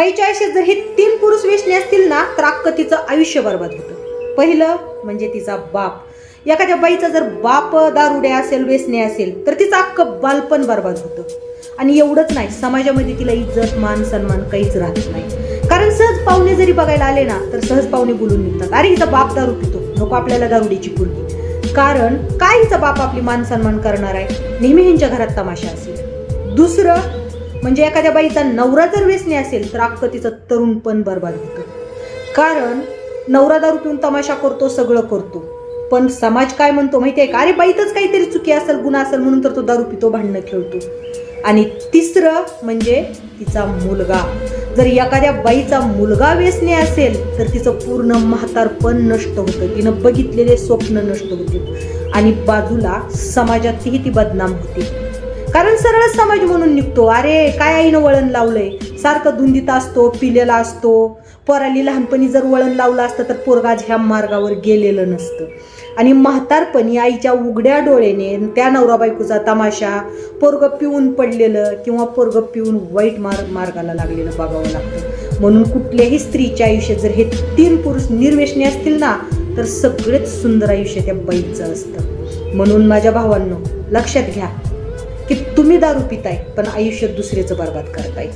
बाईच्या जर हे तीन पुरुष वेशने असतील ना तर अक्क तिचं आयुष्य बरबाद होतं पहिलं म्हणजे तिचा बाप. एखाद्या बाईचा जर बाप दारुड्या असेल वेसणे असेल तर तिचं अक्क बालपण बरबाद होतं. आणि एवढंच नाही समाजामध्ये तिला इज्जत मान सन्मान काहीच राहत नाही. कारण सहज पाहुणे जरी बघायला आले ना तर सहज पाहुणे बोलून निघतात. अरे हिचा बाप दारू पितो. नको आपल्याला दारुडीची पुरगी. कारण काय हिचा बाप आपली मान सन्मान करणार आहे? नेहमी ह्यांच्या घरात तमाशा असेल. दुसरं म्हणजे एखाद्या बाईचा नवरा जर व्यसनी असेल तर अख्खं तिचं तरुणपण बर्बाद होतं. कारण नवरा दारू पिऊन तमाशा करतो सगळं करतो. पण समाज काय म्हणतो माहिती आहे का? अरे बाईतच काहीतरी चुकी असेल गुन्हा असेल म्हणून तर तो दारू पितो भांडणं खेळतो. आणि तिसरं म्हणजे तिचा मुलगा. जर एखाद्या बाईचा मुलगा व्यसनी असेल तर तिचं पूर्ण म्हातारपण नष्ट होतं. तिनं बघितलेले स्वप्न नष्ट होते. आणि बाजूला समाजातही ती बदनाम होते. कारण सरळ समाज म्हणून निघतो. अरे काय आईनं वळण लावलंय? सारखं धुंदीत असतो पिलेला असतो. पोराली लहानपणी जर वळण लावलं असतं तर पोरगाज ह्या मार्गावर गेलेलं नसतं. आणि म्हातारपणी आईच्या उघड्या डोळ्याने त्या नवरा बायकोचा तमाशा पोरग पिऊन पडलेलं किंवा पोरग पिऊन वाईट मार्ग मार्गाला लागलेलं बघावं लागतं. म्हणून कुठल्याही स्त्रीच्या आयुष्यात जर हे तीन पुरुष निर्वेशने असतील ना तर सगळेच सुंदर आयुष्य त्या बाईचं असतं. म्हणून माझ्या भावांनो लक्षात घ्या. की तुम्ही दारू पिताय पण आयुष्य दुसऱ्याचं बर्बाद करताय.